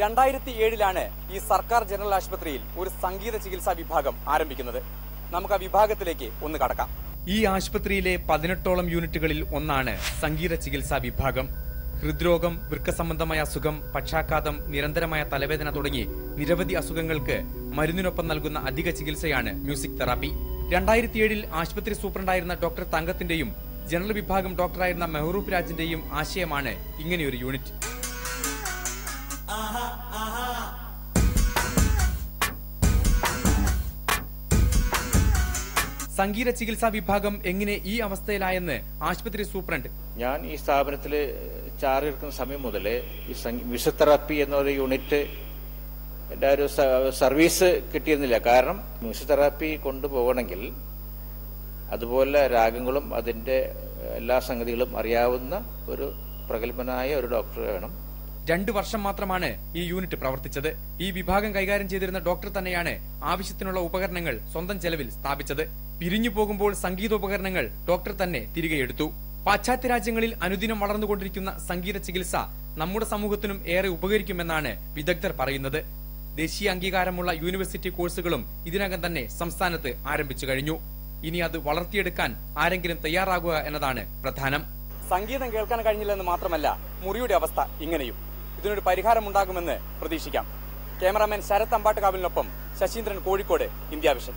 രണ്ടായിരത്തി ഏഴിലാണ് ഈ സർക്കാർ ജനറൽ ആശുപത്രിയിൽ ഒരു സംഗീത ചികിത്സാ വിഭാഗം ആരംഭിക്കുന്നത്. നമുക്ക് ആ വിഭാഗത്തിലേക്ക് ഒന്ന് കടക്കാം. ഈ ആശുപത്രിയിലെ പതിനെട്ടോളം യൂണിറ്റുകളിൽ ഒന്നാണ് സംഗീത ചികിത്സാ വിഭാഗം. ഹൃദ്രോഗം വൃക്ക സംബന്ധമായ അസുഖം പക്ഷാഘാതം നിരന്തരമായ തലവേദന തുടങ്ങി നിരവധി അസുഖങ്ങൾക്ക് മരുന്നിനൊപ്പം നൽകുന്ന അധിക ചികിത്സയാണ് മ്യൂസിക് തെറാപ്പി. രണ്ടായിരത്തിയേഴിൽ ആശുപത്രി സൂപ്രണ്ടായിരുന്ന ഡോക്ടർ തങ്കത്തിന്റെയും ജനറൽ വിഭാഗം ഡോക്ടറായിരുന്ന മെഹറൂഫ് രാജിന്റെയും ആശയമാണ് ഇങ്ങനെയൊരു യൂണിറ്റ്. സംഗീത ചികിത്സാ വിഭാഗം എങ്ങനെ ഈ അവസ്ഥയിലായെന്ന് ആശുപത്രി സൂപ്രണ്ട് ഞാൻ ഈ സ്ഥാപനത്തിൽ ചാർജ് എടുക്കുന്ന സമയം മുതൽ ഈ മ്യൂസിക് തെറാപ്പി എന്നൊരു യൂണിറ്റ് ഒരു സർവീസ് കിട്ടിയിരുന്നില്ല. കാരണം മ്യൂസിക് തെറാപ്പി കൊണ്ടുപോകണമെങ്കിൽ അതുപോലെ രാഗങ്ങളും അതിന്റെ എല്ലാ സംഗതികളും അറിയാവുന്ന ഒരു പ്രഗത്ഭനായ ഒരു ഡോക്ടർ വേണം. രണ്ടു വർഷം മാത്രമാണ് ഈ യൂണിറ്റ് പ്രവർത്തിച്ചത്. ഈ വിഭാഗം കൈകാര്യം ചെയ്തിരുന്ന ഡോക്ടർ തന്നെയാണ് ആവശ്യത്തിനുള്ള ഉപകരണങ്ങൾ സ്വന്തം ചെലവിൽ സ്ഥാപിച്ചത്. പിരിഞ്ഞു പോകുമ്പോൾ സംഗീതോപകരണങ്ങൾ ഡോക്ടർ തന്നെ തിരികെ എടുത്തു. പാശ്ചാത്യ രാജ്യങ്ങളിൽ അനുദിനം വളർന്നുകൊണ്ടിരിക്കുന്ന സംഗീത ചികിത്സ നമ്മുടെ സമൂഹത്തിനും ഏറെ ഉപകരിക്കുമെന്നാണ് വിദഗ്ധർ പറയുന്നത്. ദേശീയ അംഗീകാരമുള്ള യൂണിവേഴ്സിറ്റി കോഴ്സുകളും ഇതിനകം തന്നെ സംസ്ഥാനത്ത് ആരംഭിച്ചു കഴിഞ്ഞു. ഇനി അത് വളർത്തിയെടുക്കാൻ ആരെങ്കിലും തയ്യാറാകുക എന്നതാണ് പ്രധാനം. സംഗീതം കേൾക്കാൻ കഴിഞ്ഞില്ലെന്ന് മാത്രമല്ല മുറിയുടെ അവസ്ഥ ഇങ്ങനെയും. ഇതിനൊരു പരിഹാരമുണ്ടാകുമെന്ന് പ്രതീക്ഷിക്കാം. ക്യാമറാമാൻ ശരത് അമ്പാട്ടുകാവിലിനൊപ്പം ശശീന്ദ്രൻ കോഴിക്കോട് ഇന്ത്യ വിഷൻ